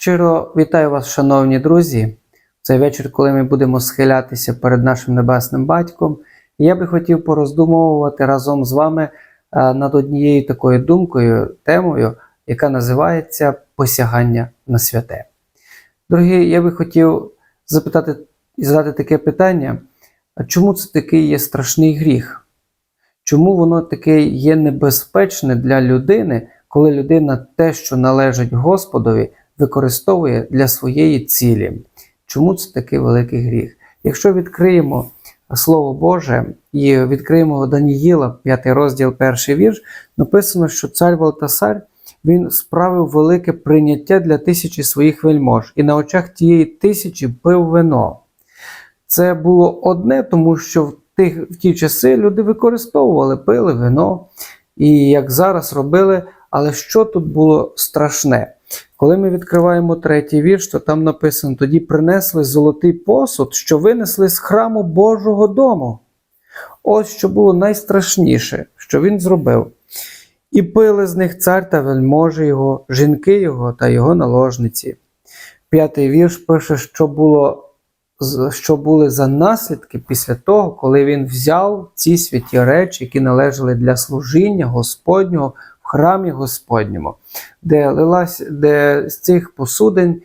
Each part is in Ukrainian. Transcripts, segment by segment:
Щиро вітаю вас, шановні друзі. В цей вечір, коли ми будемо схилятися перед нашим небесним батьком, я би хотів пороздумовувати разом з вами е, над однією такою думкою, темою, яка називається посягання на святе. Дорогі, я би хотів запитати і задати таке питання: а чому це такий є страшний гріх? Чому воно таке є небезпечне для людини, коли людина те, що належить Господові, використовує для своєї цілі? Чому це такий великий гріх? Якщо відкриємо Слово Боже і відкриємо Даніїла, 5 розділ, перший вірш, написано, що цар Валтасар він справив велике прийняття для тисячі своїх вельмож, і на очах тієї тисячі пив вино. Це було одне, тому що в, тих, в ті часи люди використовували, пили вино, і як зараз робили. Але що тут було страшне? Коли ми відкриваємо третій вірш, то там написано: тоді принесли золотий посуд, що винесли з храму Божого дому. Ось що було найстрашніше, що він зробив. І пили з них цар та вельможі його, жінки його та його наложниці. П'ятий вірш пише, що було що були за наслідки після того, коли він взяв ці святі речі, які належали для служіння Господнього храмі Господньому, де лилась, де з цих посудин е,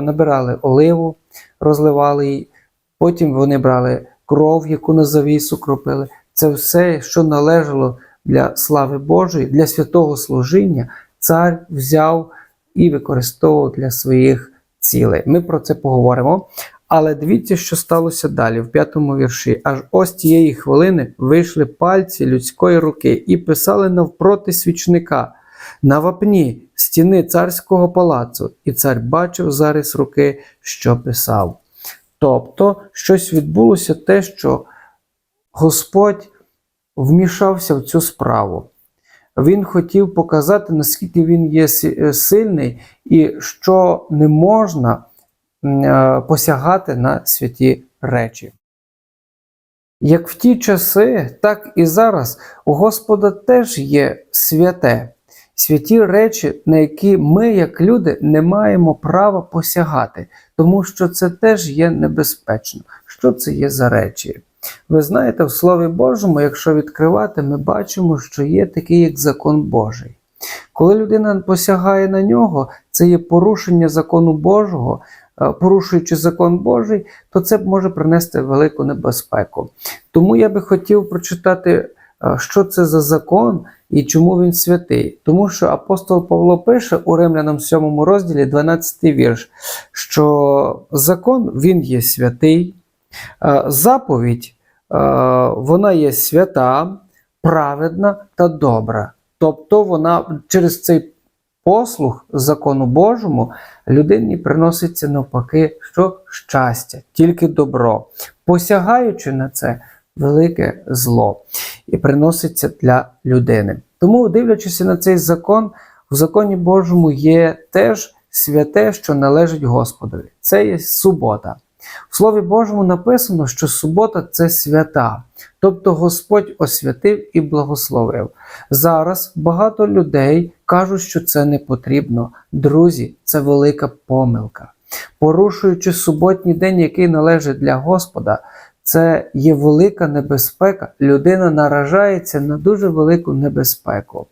набирали оливу, розливали її, потім вони брали кров, яку на завісу кропили. Це все, що належало для слави Божої, для святого служіння, цар взяв і використовував для своїх цілей. Ми про це поговоримо. Але дивіться, що сталося далі, в п'ятому вірші. Аж ось тієї хвилини вийшли пальці людської руки і писали навпроти свічника на вапні стіни царського палацу, і цар бачив зарис руки, що писав. Тобто, щось відбулося те, що Господь вмішався в цю справу. Він хотів показати, наскільки він є сильний і що не можна посягати на святі речі. Як в ті часи, так і зараз у Господа теж є святе, святі речі, на які ми, як люди, не маємо права посягати, тому що це теж є небезпечно. Що це є за речі? Ви знаєте, в Слові Божому, якщо відкривати, ми бачимо, що є такий як закон Божий. Коли людина посягає на нього, це є порушення закону Божого, порушуючи закон Божий, то це може принести велику небезпеку. Тому я би хотів прочитати, що це за закон і чому він святий. Тому що апостол Павло пише у Римлянам 7 розділі 12 вірш, що закон він є святий, заповідь вона є свята, праведна та добра. Тобто вона через цей послуг закону Божому людині приноситься навпаки, що щастя, тільки добро, посягаючи на це велике зло і приноситься для людини. Тому, дивлячись на цей закон, в законі Божому є теж святе, що належить Господові. Це є субота. В Слові Божому написано, що субота це свята, тобто Господь освятив і благословив. Зараз багато людей кажуть, що це не потрібно. Друзі, це велика помилка. Порушуючи суботній день, який належить для Господа, це є велика небезпека. Людина наражається на дуже велику небезпеку.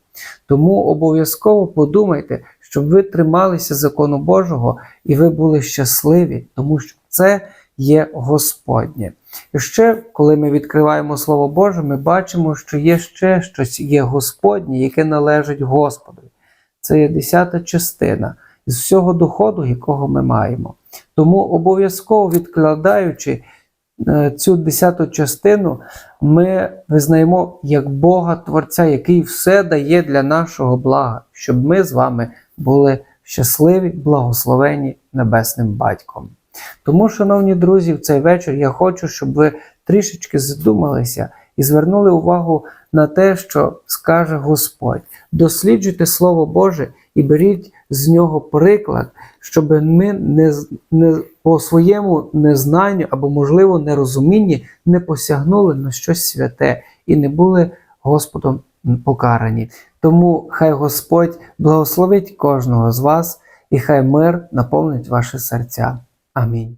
Тому обов'язково подумайте, щоб ви трималися закону Божого і ви були щасливі, тому що це є Господнє. І ще, коли ми відкриваємо Слово Боже, ми бачимо, що є ще щось є Господнє, яке належить Господу. Це є десята частина з всього доходу, якого ми маємо. Тому обов'язково відкладаючи е, цю десяту частину, ми визнаємо як Бога Творця, який все дає для нашого блага, щоб ми з вами були щасливі, благословені Небесним Батьком. Тому, шановні друзі, в цей вечір я хочу, щоб ви трішечки задумалися і звернули увагу на те, що скаже Господь. Досліджуйте Слово Боже і беріть з нього приклад, щоб ми не, не по своєму незнанню або, можливо, нерозумінні не посягнули на щось святе і не були Господом покарані. Тому хай Господь благословить кожного з вас і хай мир наповнить ваші серця. Amén.